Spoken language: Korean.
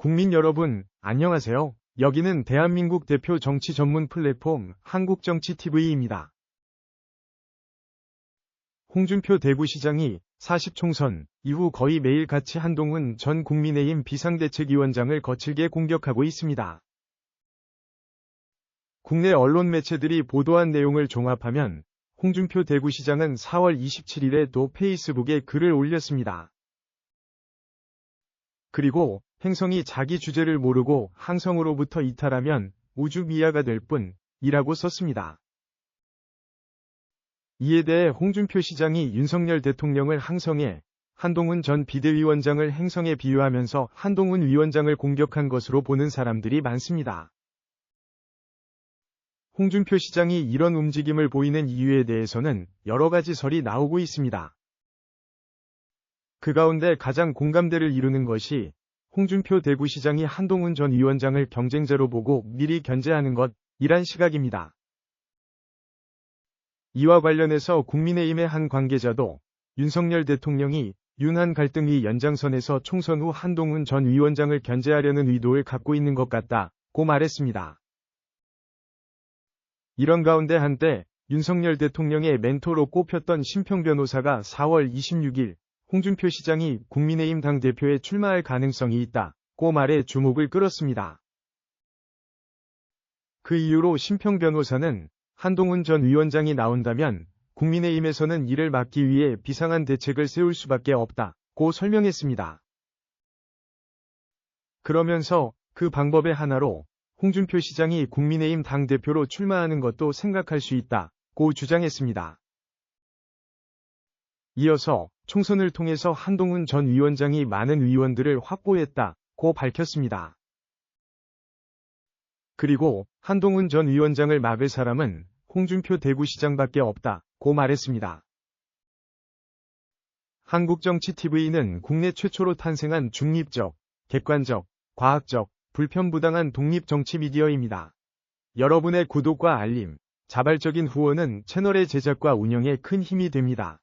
국민 여러분, 안녕하세요. 여기는 대한민국 대표 정치 전문 플랫폼 한국정치TV입니다. 홍준표 대구시장이 40총선 이후 거의 매일 같이 한동훈 전 국민의힘 비상대책위원장을 거칠게 공격하고 있습니다. 국내 언론 매체들이 보도한 내용을 종합하면 홍준표 대구시장은 4월 27일에 도 페이스북에 글을 올렸습니다. 그리고 행성이 자기 주제를 모르고 항성으로부터 이탈하면 우주 미아가 될 뿐이라고 썼습니다. 이에 대해 홍준표 시장이 윤석열 대통령을 항성에 한동훈 전 비대위원장을 행성에 비유하면서 한동훈 위원장을 공격한 것으로 보는 사람들이 많습니다. 홍준표 시장이 이런 움직임을 보이는 이유에 대해서는 여러 가지 설이 나오고 있습니다. 그 가운데 가장 공감대를 이루는 것이 홍준표 대구시장이 한동훈 전 위원장을 경쟁자로 보고 미리 견제하는 것 이란 시각입니다. 이와 관련해서 국민의힘의 한 관계자도 윤석열 대통령이 윤한 갈등위 연장선에서 총선 후 한동훈 전 위원장을 견제하려는 의도를 갖고 있는 것 같다고 말했습니다. 이런 가운데 한때 윤석열 대통령의 멘토로 꼽혔던 심평 변호사가 4월 26일 홍준표 시장이 국민의힘 당대표에 출마할 가능성이 있다고 말해 주목을 끌었습니다. 그 이유로 심평 변호사는 한동훈 전 위원장이 나온다면 국민의힘에서는 이를 막기 위해 비상한 대책을 세울 수밖에 없다고 설명했습니다. 그러면서 그 방법의 하나로 홍준표 시장이 국민의힘 당대표로 출마하는 것도 생각할 수 있다고 주장했습니다. 이어서 총선을 통해서 한동훈 전 위원장이 많은 위원들을 확보했다고 밝혔습니다. 그리고 한동훈 전 위원장을 막을 사람은 홍준표 대구시장밖에 없다고 말했습니다. 한국정치TV는 국내 최초로 탄생한 중립적, 객관적, 과학적, 불편부당한 독립정치 미디어입니다. 여러분의 구독과 알림, 자발적인 후원은 채널의 제작과 운영에 큰 힘이 됩니다.